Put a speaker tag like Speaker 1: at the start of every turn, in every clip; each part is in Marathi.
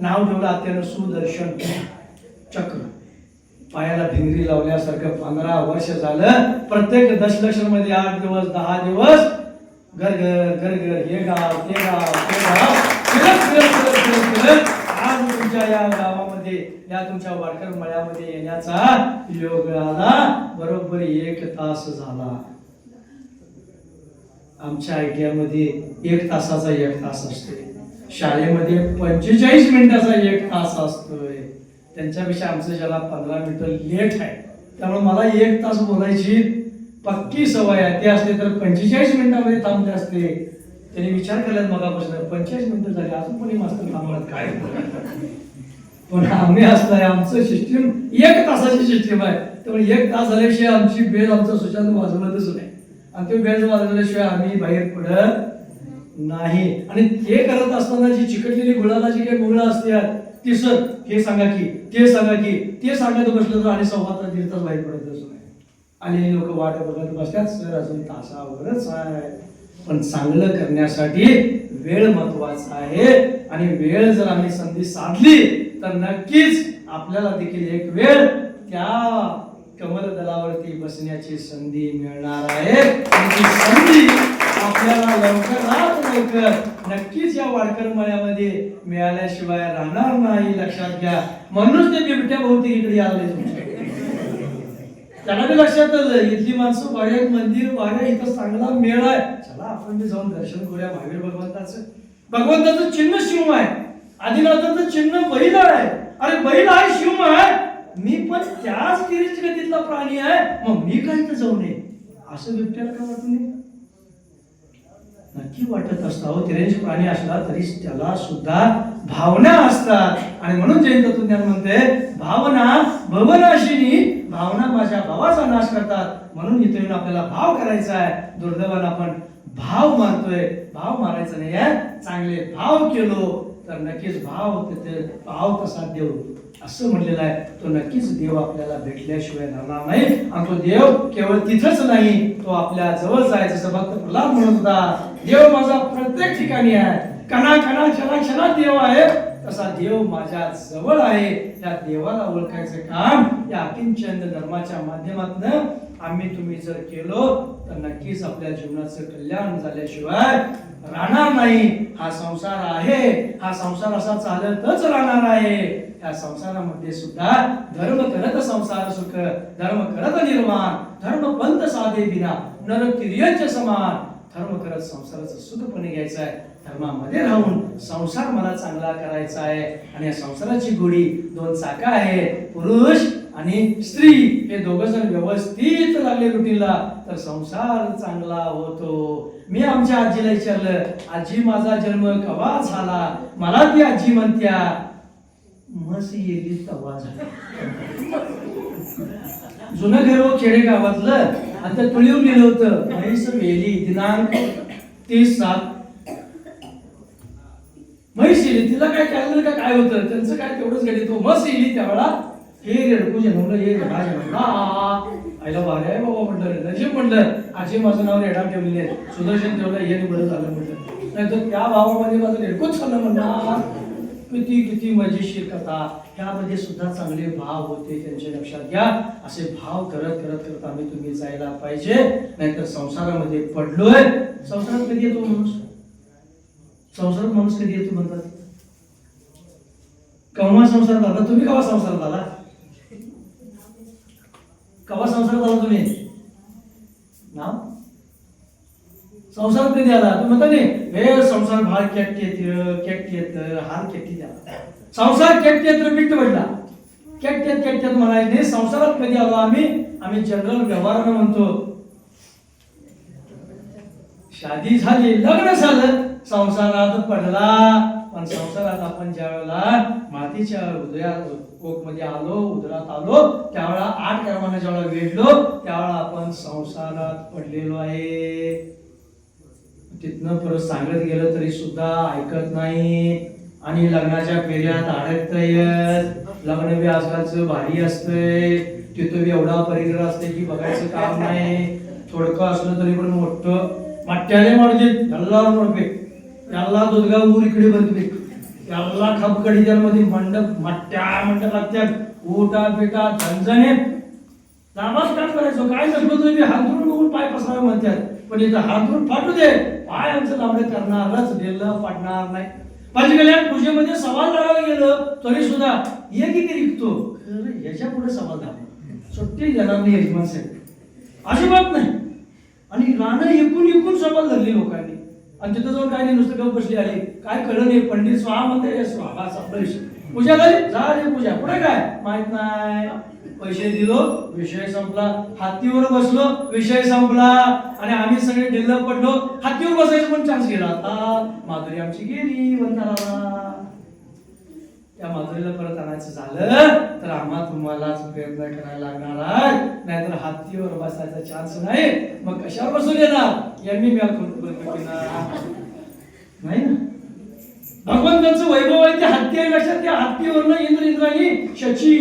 Speaker 1: नाव ठेवलं अत्यंत सुदर्शन चक्र. पायाला भिंगरी लावल्यासारखं पंधरा वर्ष झालं. प्रत्येक दशलक्षमध्ये आठ दिवस दहा दिवस. घर घर घर घर. हे गाव ते गाव ते गाव. फिरत फिरत फिरत फिरत फिरत. आज तुमच्या या गावामध्ये या तुमच्या वाडकर मळ्यामध्ये येण्याचा योग आला. बरोबर एक तास झाला. आमच्या आयटीआयमध्ये एक तासाचा एक तास असते शाळेमध्ये पंचेचाळीस मिनिटाचा एक तास असतोय. त्यांच्यापेक्षा आमचं ज्याला पंधरा मिनिटं लेट आहे. त्यामुळे मला एक तास बोलायची पक्की सवय आहे. ते असते तर पंचेचाळीस मिनिटामध्ये थांबले असते. त्यांनी विचार केल्यात मगापासून पंचेचाळीस मिनिटं झाले अजून कोणी मास्तर थांबणार काय? पण आम्ही असलाय आमचं सिस्टीम एक तासाची सिस्टीम आहे. त्यामुळे एक तास झाल्याशिवाय आमची बेल आमचं सुशांत वाजवतच नाही. आणि ते बेल वाजवल्याशिवाय आम्ही बाहेर पडत नाही आणि ते करत असताना जी चिकटलेली गुळाला जी काही मुळं असतात ती सर हे सांगा की ते सांगा की ते सांगत बसलं तर आणि संवाद तास दीड तास बाहेर पडतच नाही आणि लोक वाट बघत बसतात सर अजून तासावरच आहे. पण चांगलं करण्यासाठी वेळ महत्त्वाचा आहे. आणि वेळ जर आम्ही संधी साधली तर नक्कीच आपल्याला देखील एक वेळ त्या कमल दलावरती बसण्याची संधी मिळणार आहे. संधी आपल्याला लवकरात लवकर नक्कीच या वाडकर मळ्यामध्ये मिळाल्याशिवाय राहणार नाही. लक्षात घ्या. म्हणूनच ते बिबट्या भोवती इकडे आले त्यांना बी लक्षात आलं इथली माणसं वाड्यात मंदिर वाड्या इथं चांगला मेळ आहे. चला आपण बी जाऊन दर्शन करूया महावीर भगवंताचं. भगवंताचं चिन्ह शिव आहे. आदिनाथाचं चिन्ह बैल आहे. अरे बैल आहे शिव आहे. मी पण त्याच तिरीच गतीतला प्राणी आहे. मग मी काय तर जाऊ नये असं बिबट्याला का वाटू नये नक्की वाटत असता हो तिरेंज प्राणी असला तरी त्याला सुद्धा भावना असतात. आणि म्हणून जयंत तत्वज्ञान म्हणते भावना भवनाशिनी भावना माझ्या भावाचा नाश करतात. म्हणून इथे येऊन आपल्याला भाव करायचा आहे. दुर्दैवानं आपण भाव मारतोय भाव मारायचा नाही आहे चांगले भाव केलो तर नक्कीच भाव तिथे भाव कसा देऊ. असं म्हणलेलं आहे तो नक्कीच देव आपल्याला भेटल्याशिवाय राहणार नाही. आणि तो देव केवळ तिथंच नाही तो आपल्या जवळच आहे जसं भक्त प्रल्हाद म्हणत होता. देव माझा प्रत्येक ठिकाणी आहे. कणा कणा क्षणा क्षणात देव आहे. तसा देव माझ्या जवळ आहे. त्या देवाला ओळखायचं काम या अकिंचंद धर्माच्या माध्यमातून आम्ही तुम्ही जर केलो तर नक्कीच आपल्या जीवनाचं कल्याण झाल्याशिवाय राहणार नाही. हा संसार आहे. हा संसार असा चालतच राहणार आहे. या संसारामध्ये सुद्धा धर्म करत संसार सुख धर्म करत निर्माण धर्म पंत साधे बिना नर तिर्यंच समान. धर्म करत संसाराचं सुखपणे घ्यायचं आहे. धर्मामध्ये राहून संसार मला चांगला करायचा आहे. आणि या संसाराची गोडी दोन चाका आहे. पुरुष आणि स्त्री हे दोघं जण व्यवस्थित लागले रुटीनला तर संसार चांगला होतो. मी आमच्या आजीला विचारलं आजी माझा जन्म कवा झाला? मला ती आजी म्हणत्या. मस येली तवा झाला. जुनं घर हो खेडे गावातलं आता तुळीव लिहिलं होतं. म्हैस वेली दिनांक तीस सात. म्हैस येली तिला काय कॅलेंडर का काय होतं? त्यांचं काय तेवढंच घडी तो मस येली त्यावेळा हे रेडकू जन्मलं हे रेडा जन्मला आईला भारी आहे बाबा म्हटलं नशीब म्हटलं. आजी माझं नाव रेडा ठेवलेले आहे. सुदर्शन ठेवलं हे बरं झालं म्हटलं. नाही तर त्या भावामध्ये माझं रेडकूच झालं म्हणणार किती किती मजेशीर कथा. त्यामध्ये सुद्धा चांगले भाव होते त्यांच्या लक्षात घ्या. असे भाव करत करत करत आम्ही तुम्ही जायला पाहिजे. नाहीतर संसारामध्ये पडलोय. संसारात कधी येतो माणूस? संसारात माणूस कधी येतो म्हणतात? केव्हा संसारात आला. तुम्ही केव्हा संसारात आला? कवा संसारात आला तुम्ही? ना संसार कधी आला? तुम्ही म्हणता नाही हे संसार भार केट येत केट येत हार केटी द्या संसार केट येत मिट्ट म्हटला केट येत केट येत म्हणायचं नाही संसारात कधी आलो आम्ही? आम्ही जनरल व्यवहारानं म्हणतो. शादी झाली लग्न झालं संसारात पडला. पण संसारात आपण ज्या वेळेला मातीच्या उदयात कोकमध्ये आलो उदरात आलो त्यावेळा आठ कर्माने ज्यावेळा वेढलो त्यावेळा आपण संसारात पडलेलो आहे. तिथनं परत सांगत गेलं तरी सुद्धा ऐकत नाही. आणि लग्नाच्या फेऱ्यात अडकत लग्न बी आजकालचं भारी असतंय. तिथं बी एवढा परिग्रह असते की बघायचं काम नाही. थोडकं असलं तरी पण मोठं. मट्ट्याने म्हणते त्याला म्हणते त्याला दुधगा ऊर इकडे भरते त्याला खपकडी मध्ये मंडप मट्ट्या मंडप लागतात ओटा पेटा झणझणे नामाच काय करायचो. काय नसलो तुम्ही? हातरून बघून पाय पसरावे म्हणतात. पण इथं हातरून फाटू दे. पाय आमचं लांबडे करणारच दिलं पाडणार नाही. माझी कल्याण पूजेमध्ये सवाल करायला गेलं तरी सुद्धा ये की निघतो. याच्यापुढे सवाल झाला. सुट्टी देणार नाही यजमान साहेब. अजिबात नाही. आणि रानं एकूण एकूण सवाल धरली लोकांनी. आणि तिथं जाऊन काय नाही नुसतं गप बसली आली. काय कळलं नाही पंडित स्वाहा म्हणते स्वाहा बस आपला विषय पूजा झाली? झाली पूजा. पुढे काय? माहीत नाही. पैसे दिलो विषय संपला. हातीवर बसलो विषय संपला. आणि आम्ही सगळे ढिल्ल पडलो. हातीवर बसायचं पण चान्स गेला. आता माधुरी आमची गेली वंताराला त्या माधुरीला परत आणायचं झालं तर आम्हा तुम्हालाच प्रयत्न करायला लागणार आहे. नाहीतर हत्तीवर बसायचा चान्स नाही. मग कशावर बसून येणार यांनी मी नाही ना? भगवंतांचं वैभव आहे ते हत्ती आहे. लक्षात त्या हत्तीवरनं इंद्र इंद्राणी शची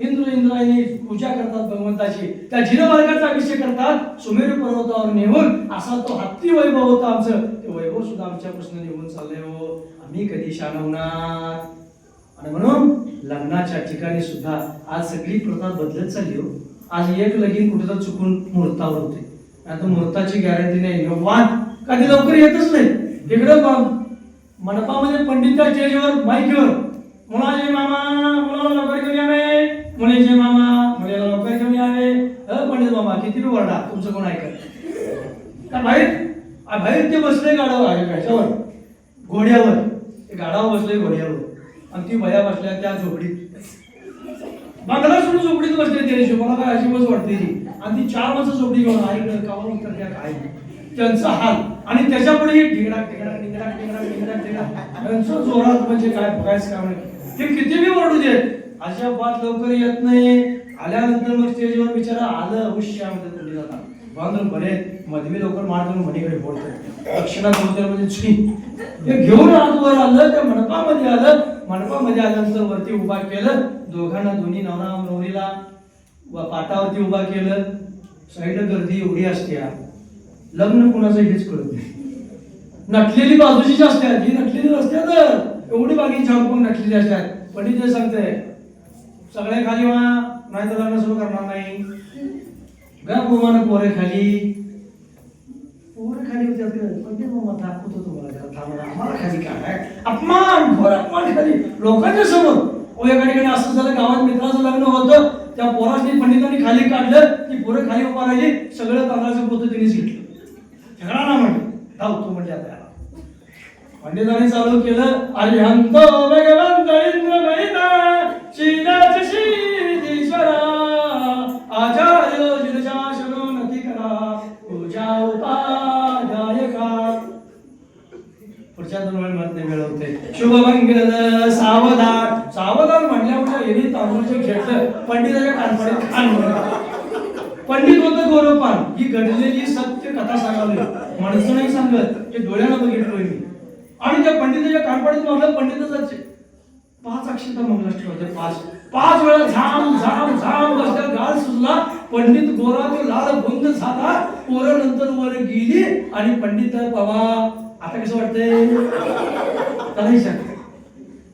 Speaker 1: इंद्र इंद्रायणी पूजा करतात भगवंताची. त्या जिनमार्गाचा अभिषेक करतात सुमेरू पर्वतावर नेऊन. असा तो हत्ती वैभव होता आमचं. ते वैभव सुद्धा आमच्यापासून निघून चाललंय हो. आम्ही कधी शाणवणार लग्नाच्या ठिकाणी सुद्धा आज सगळी प्रथा बदलत चालली हो. आज एक लगीन कुठेतरी चुकून मुहूर्तावर होते. आता मुहूर्ताची गॅरंटी नाही वाद कधी लवकर येतच नाही. इकडे मंडपामध्ये पंडितच्या स्टेजवर माईकवर मुलाचे मामा मुलाला लवकर घेऊन यावे. मुलीचे मामा मुलीला लवकर घेऊन यावे. अ पंडित मामा किती बी वरडा तुमचं कोण ऐकत? का बाहेर बाहेर ते बसले गाडावर ह्याच्यावर घोड्यावर. ते गाडावर बसले घोड्यावर. आणि ती बया बसल्या त्या झोपडीत. बंगला सोडून झोपडीत बसले त्या दिवशी मला काय अजिबात वाटते आणि ती चार माणसं झोपडी घेऊन आई कावा उत्तर त्या काय? त्यांचा हाल. आणि त्याच्यापुढे पुढे ढिगडा ढिगडा ढिगडा ढिगडा ढिगडा ढिगडा त्यांचं जोरात म्हणजे काय बघायचं काम नाही. ते किती बी ओरडू देत. अजिबात लवकर येत नाही. आल्यानंतर मग स्टेजवर बिचारा आलं. अवश्य म्हणतात तुम्ही जाता बांधून बरे मधवी लवकर मारतो मणीकडे बोलतो दक्षिणा बोलतो म्हणजे छी. हे घेऊन आतवर आलं त्या मंडपामध्ये आलं. मंडपामध्ये आल्यानंतर वरती उभा केलं. दोघांना दोन्ही नवरा नवरीला व पाटावरती उभा केलं साईडला गर्दी एवढी असते लग्न कुणाचं हेच कळत नाही. नटलेली बाजूची असते ही नटलेली असते तर एवढी बाकी छापून नटलेली असतात पंडित जे सांगते सगळ्या खाली वा नाही तर लग्न सुरू करणार नाही. गा पोरे खाली. पोरे खाली होते पंडित मामा दाखवतो तुम्हाला. जरा आम्हाला खाली काय अपमान घोर अपमान खाली. लोकांच्या समोर. ओ एका ठिकाणी असं झालं गावात मित्राचं लग्न होतं त्या पोराशी पंडितांनी खाली काढलं की पोरं खाली उभा राहिली सगळं तांदळाचं पोतं तिनेच घेतलं. झगडा ना म्हणजे धावतो म्हणजे आता पंडितांनी चालू केलं अर्यंत भगवंत इंद्र महिता श्रीराज श्रीधीश्वरा आचार्य जिरशासनो नती करा पूजा उपादायका पुढच्या दोन वेळमध्ये मिळवते. होते शुभमंगल सावधान. सावधान म्हणल्यामुळे यांनी तांदूळचे घेतलं पंडिताच्या कानपडीत खान पंडित होतं गौरवपान ही घडलेली सत्य कथा सांगावी. माणसं नाही सांगत. ते डोळ्यानं बघितलं मी आणि त्या पंडिताच्या कानपाडीत मागलं पंडिताचे पाच अक्षता मंगलाष्टक होते पाच. पाच वेळा झाम झाम झाम बसल्या गाल सुजला. पंडित गोरा तो लाल गुंद झाला. पोरं नंतर वर गेली. आणि पंडित बाबा आता कसं वाटतंय?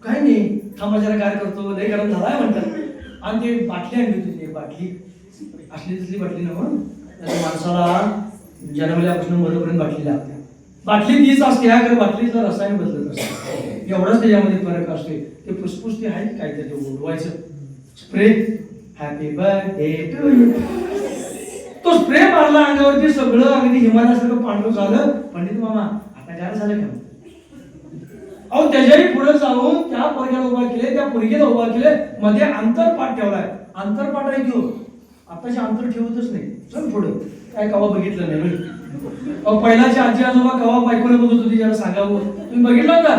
Speaker 1: काही नाही. थांबा जरा काय करतो लय गरम झालाय म्हणतात. आणि ते बाटली आणली होती ती बाटली. असली तसली बाटली ना म्हणून. त्या माणसाला जन्मल्यापासून मरोपर्यंत बाटली लागते. बाटली तीच असते ह्या कारण बाटलीचं रसायन बदलत असते. एवढाच त्याच्यामध्ये फरक असते ते फुसफुस ते आहे काहीतरी ते उडवायचं spray. Happy birthday to you तो स्प्रे मारला अंगावरती सगळं अगदी हिमालयासारखं पांडू झालं. पंडित मामा आता काय झालं का? अहो त्याच्याही पुढे जाऊन त्या पोरग्याला उभा केले त्या पोरगीला उभा केले मध्ये अंतरपाठ ठेवलाय. अंतरपाठ आहे घेऊन. आताचे अंतर ठेवतच नाही. चल पुढे. काय कवा बघितलं नाही अहो पहिलाची आजी आजोबा कवा बायकोला बघत होती ज्याला सांगावं. तुम्ही बघितलं का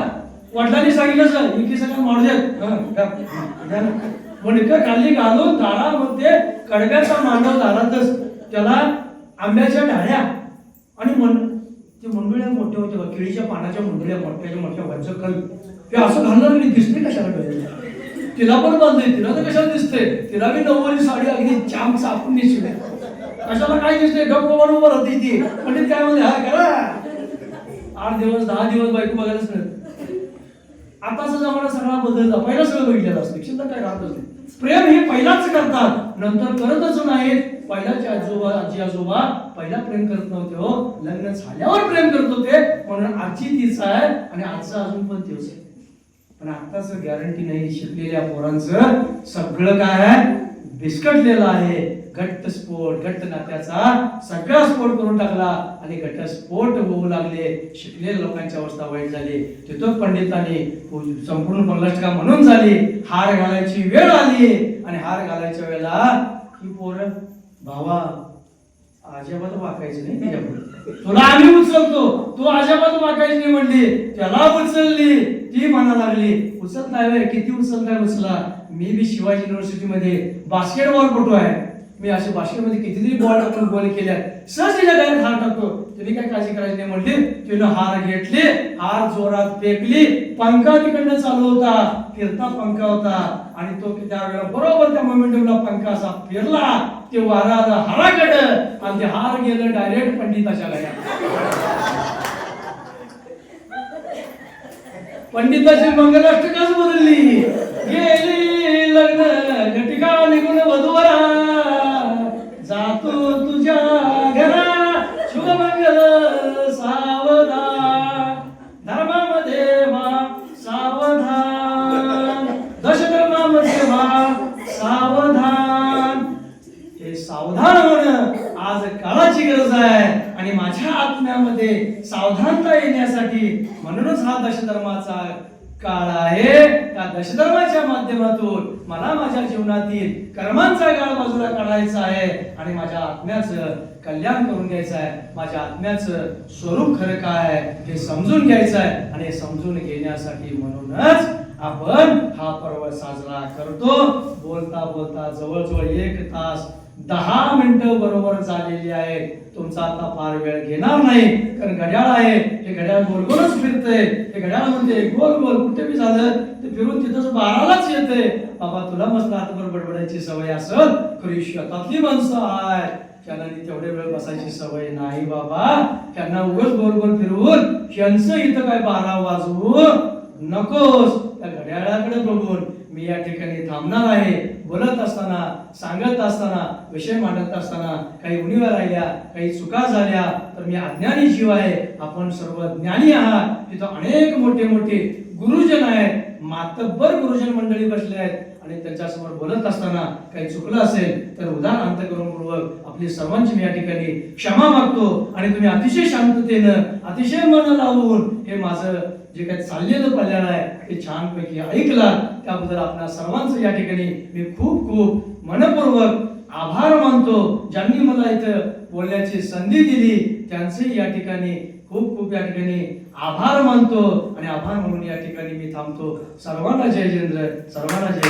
Speaker 1: वडिलांनी सांगितलं सर इतकी सगळं मारू देत हं, मणकं खाली घालून दारामध्ये कडब्याचा मांडव दारातच त्याला आंब्याच्या डाळ्या आणि मन ते मुंडुळ्या मोठ्या होत्या बघ, केळीच्या पानाच्या मुंडुळ्या मोठ्याच्या मोठ्या वरच्या खाली हे असं घालणार नाही दिसते कशाला डोळ्याला तिला पण बांधले तिला तर कशाला दिसते? तिला बी नऊवारी साडी अगदी चाम चापून नेसली कशाला काय दिसते? गप्पा गोवान उभं राहते ती. पंडित काय म्हणले? हा करा. आठ दिवस दहा दिवस बायको बघायलाच नाही. आताचा जमाना सगळा बदलला. पहिला सगळं बघितलेला असतो. शिल्लक काय राहतच नाही. प्रेम हे पहिलाच करतात. नंतर करतच नाहीत. पहिल्याचे आजोबा आजी आजोबा पहिला प्रेम करत नव्हते हो. लग्न झाल्यावर प्रेम करत होते म्हणून आजची तीच आहे आणि आजचा अजून पण तेच आहे. पण आताच गॅरंटी नाही शिकलेल्या पोरांचं सगळं काय आहे? बिस्कटलेलं आहे. घट्ट स्फोट घट्ट नात्याचा सगळा स्फोट करून टाकला आणि घटस्फोट होऊ लागले. शिकलेल्या लोकांची अवस्था वाईट झाली. तिथं पंडितांनी संपूर्ण पंगलाष्टका म्हणून झाली. हार घालायची वेळ आली आणि हार घालायच्या वेळेला ही पोरं भावा अजिबात वाकायचं नाही त्याच्यापुढे. तुला आम्ही उचलतो. तू अजिबात वाकायची नाही म्हणली. त्याला उचलली. ती म्हणा लागली उचल नाही किती उचल नाही उचला. मी बी शिवाजी युनिव्हर्सिटी मध्ये बास्केटबॉल कुठं आहे. मी असे बास्केटमध्ये कितीतरी बॉल आपण गोल केल्या. सहज तिच्या गळ्यात हार टाकतो. तुम्ही काय काळजी करायची नाही म्हणली. तिनं हार घेतली हार जोरात फेकली. पंखा तिकडनं चालू होता. फिरता पंखा होता. आणि तो त्या वेळेला बरोबर त्या मोमेंटमला पंखा असा फिरला. ते वारा आता हाराकड आणि ते हार गेलं डायरेक्ट पंडिताच्या गळ्यात पंडिताची मंगलाष्टकाच बदलली समानता येण्यासाठी म्हणूनच हा दशधर्माचा काळ आहे. त्या दशधर्माच्या माध्यमातून मला माझ्या जीवनातील कर्मांचा काळ बाजूला काढायचा आहे आणि माझ्या आत्म्याचं कल्याण करून घ्यायचं आहे. माझ्या आत्म्याचं स्वरूप खरं काय आहे हे समजून घ्यायचं आहे आणि समजून घेण्यासाठी म्हणूनच आपण हा पर्व साजरा करतो. बोलता बोलता जवळजवळ एक तास दहा मिनिटं बरोबर झालेली आहे. तुमचा आता फार वेळ घेणार नाही. कारण घड्याळ आहे. हे घड्याळ गोलगोलच फिरतंय. हे घड्याळ म्हणजे गोल गोल कुठे बी झालं ते फिरून तिथंच बारालाच येते. बाबा तुला मस्त हातभर बडबडायची सवय असल? खरी शेतातली माणसं आहे त्यांना तेवढे वेळ बसायची सवय नाही बाबा. त्यांना उगाच बरोबर गोल फिरवून यांचं इथं काय बारा वाजवू नकोस. त्या घड्याळाकडे बघून मी या ठिकाणी थांबणार आहे. बोलत असताना सांगत असताना विषय मांडत असताना काही उणीवा राहिल्या काही चुका झाल्या तर मी अज्ञानी जीव आहे. आपण सर्व ज्ञानी आहात. तिथं अनेक मोठे मोठे गुरुजन आहेत. मातब्बर गुरुजन मंडळी बसले आहेत. आणि त्यांच्यासमोर बोलत असताना काही चुकलं असेल तर उदार अंत करून आपली सर्वांची मी या ठिकाणी क्षमा मागतो आणि तुम्ही अतिशय शांततेनं अतिशय मन लावून हे माझं जे काही चाललेलं कल्याण आहे ते छानपैकी ऐकला. त्याबद्दल आपल्या सर्वांचं या ठिकाणी मी खूप खूप मनपूर्वक आभार मानतो. ज्यांनी मला इथं बोलण्याची संधी दिली त्यांचे या ठिकाणी खूप खूप या ठिकाणी आभार मानतो आणि आभार म्हणून या ठिकाणी मी थांबतो. सर्वांना जय जिंद्र सर्वांना जय